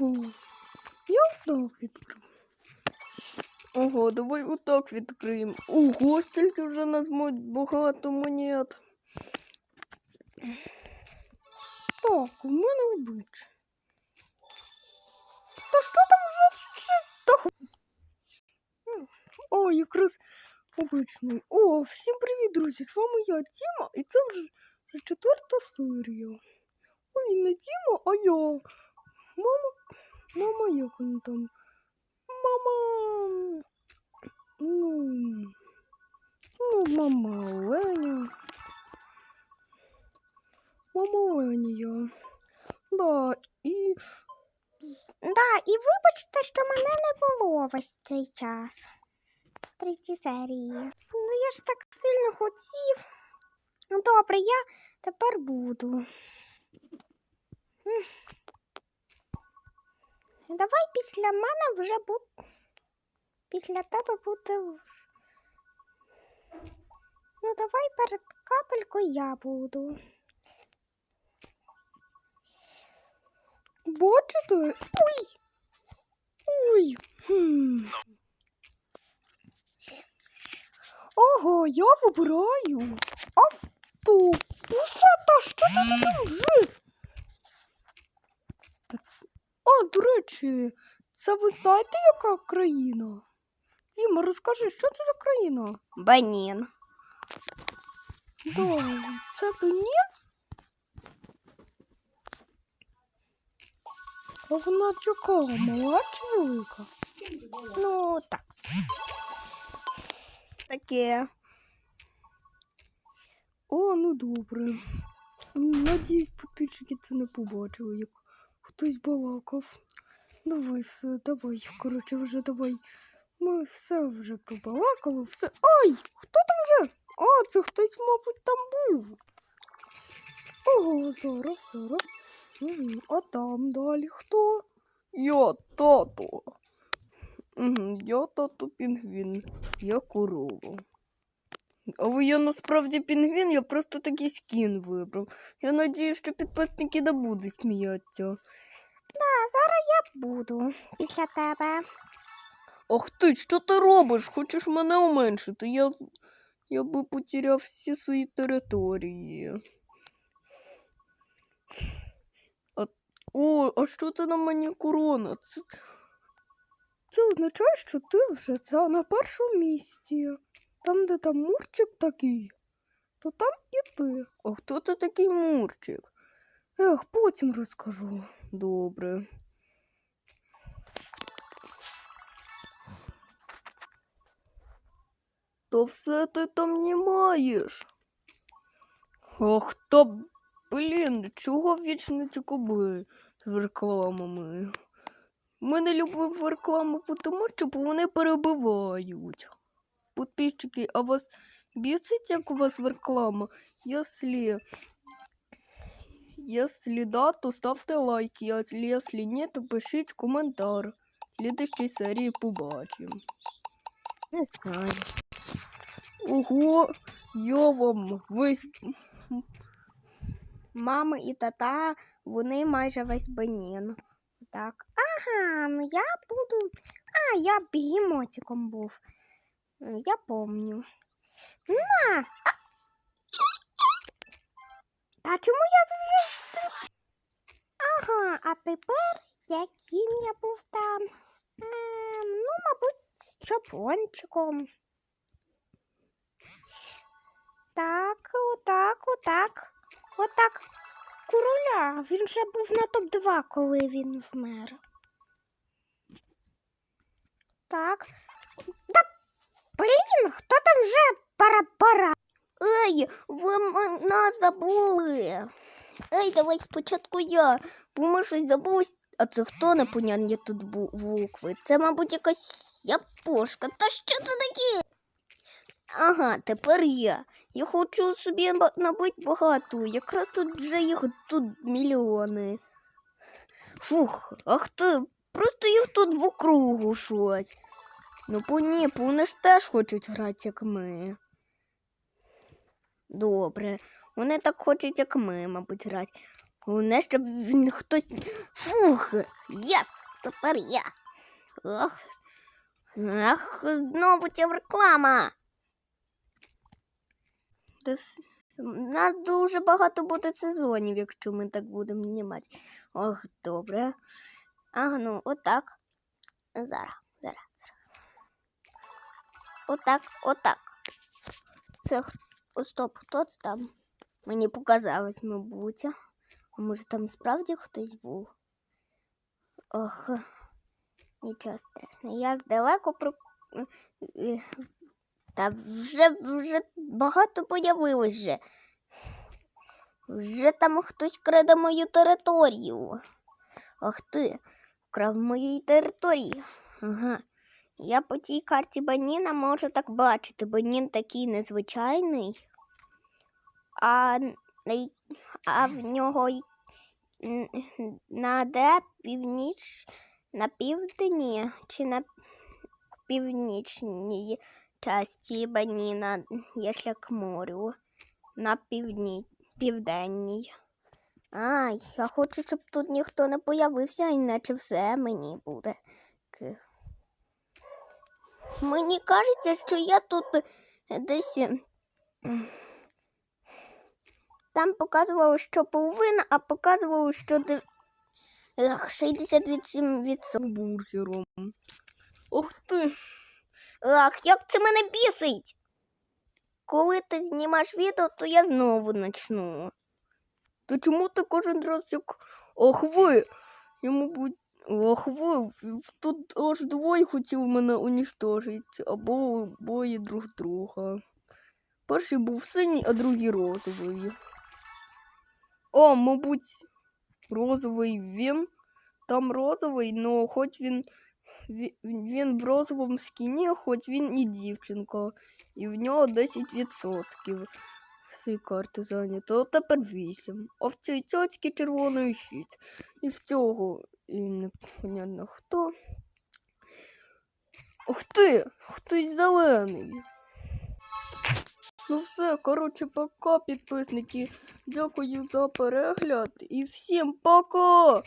Ого. Я отак відкрив. Ого, давай отак відкриємо. Ого, стільки вже нас багато монет. Так, у мене обич. Та що там вже О, якраз обичний. О, всім привіт, друзі! З вами я, Діма, і це вже четверта серія. Ой, не Діма, а я. Мама, мама, як вона там? Мама. Ну, ну, мама Оленя. Мама Оленя. Да, і Да, і вибачте, що мене не було весь цей час. Третій серії. Ну я ж так сильно хотів. Ну, Добре, я тепер буду. Давай після мене вже буде. Після тебе буде. Ну, давай перед капелькою я буду. бачите? Ой. Ой. Хм. Ага, я вибираю авто. Усата, що ти там жив? Та- А, до речі, це ви знаєте, яка країна? Діма, розкажи, що це за країна? Бенін. Да, це Бенін? А вона яка? Мала чи велика? Ну, так. Таке. О, ну добре. Надіюсь, підписчики це не побачили, як хтось балакав. Давай все, давай. Коротше, вже давай. Ми все вже побалакали, все. Ай! Хто там вже? А, це хтось, мабуть, там був. Ого, зараз, зараз. Мгм, А там далі хто? Я тато. Я тато пінгвін. Я корова. Але я насправді пінгвін, я просто такий скін вибрав. Я надію, що підписники не будуть сміятися. А зараз я буду після тебе. Ах ти, що ти робиш? Хочеш мене уменшити? Я, я би потеряв всі свої території. А, о, а що це на мені корона? Це, це означає, що ти вже за, на першому місці. Там, де там Мурчик такий, то там і ти. А хто це такий Мурчик? Ех, потім розкажу. Добре. То все ти там не маєш. Ох, то, блін, чого вічно ці куби з рекламами? Ми не любимо рекламу, тому що вони перебивають. Підписчики, а вас бісить, як у вас реклама? Если... Если да, то ставте лайк. Если, если ні, то пишіть коментар. В слідчій серії побачимо. Не знаю. Ого, я вам весь Мама і тата, вони майже весь бенін. Так. Ага, ну я буду. А, я бігемотиком був. Я помню. На! А... Та чому я тут. Ага, а тепер яким я був там? Ем, ну, мабуть, з чапончиком. Так, отак, отак. Отак. Короля. Він вже був на топ-2, коли він вмер. Так. Да, блін, хто там вже пара-пара? Ей, ви мене забули. Ей, давай спочатку я, бо ми щось забулись. А це хто непонятні тут бу- букви? Це, мабуть, якась япошка. Та що це таке? Ага, тепер я. Я хочу собі набити багато. Якраз тут вже їх тут мільйони. Фух, ах ти, просто їх тут в округу щось. Ну по ні, вони ж теж хочуть грати, як ми. Добре. Вони так хочуть, як ми, мабуть, грати. Головне, щоб він хтось. Фух! Єс! Тепер я. Ох. Ах, знову ця реклама. У нас дуже багато буде сезонів, якщо ми так будемо знімати. Ох, добре. А ну, отак. Зараз, зараз, зараз. Отак, отак. Це о, стоп, хто це там? Мені показалось, мабуть. А може там справді хтось був? Ох, нічого страшного. Я здалеку про. е, Та вже, вже багато появилось вже. Вже там хтось краде мою територію. Ах ти, вкрав моєї території. Ага. Я по тій карті Баніна можу так бачити. Банін такий незвичайний, а, а в нього на де північ на півдні чи на північній часті Баніна шлях к морю. На півдні, південній. Ай, я хочу, щоб тут ніхто не появився, іначе все мені буде. Мені кажеться, що я тут десь. Там показувало, що половина, а показувало, що дев- Ех, 68%. Бургером. Ух ти! Ах, як це мене бісить. Коли ти знімаєш відео, то я знову почну. То чому ти кожен раз як. Ох ви! Я, мабуть. Ох ви! Тут аж двоє хотів мене уніштожити, або обоє друг друга. Перший був синій, а другий розовий. О, мабуть, розовий він. Там розовий, но хоч він, він, в розовому скіні, хоч він і дівчинка. І в нього 10% всієї карти зайнято. Тепер 8. А в цій цьоцьки червоної 6. І в цього і непонятно хто. Ух ти! Хтось зелений. Ну все, коротше, пока, підписники. Дякую за перегляд і всім пока!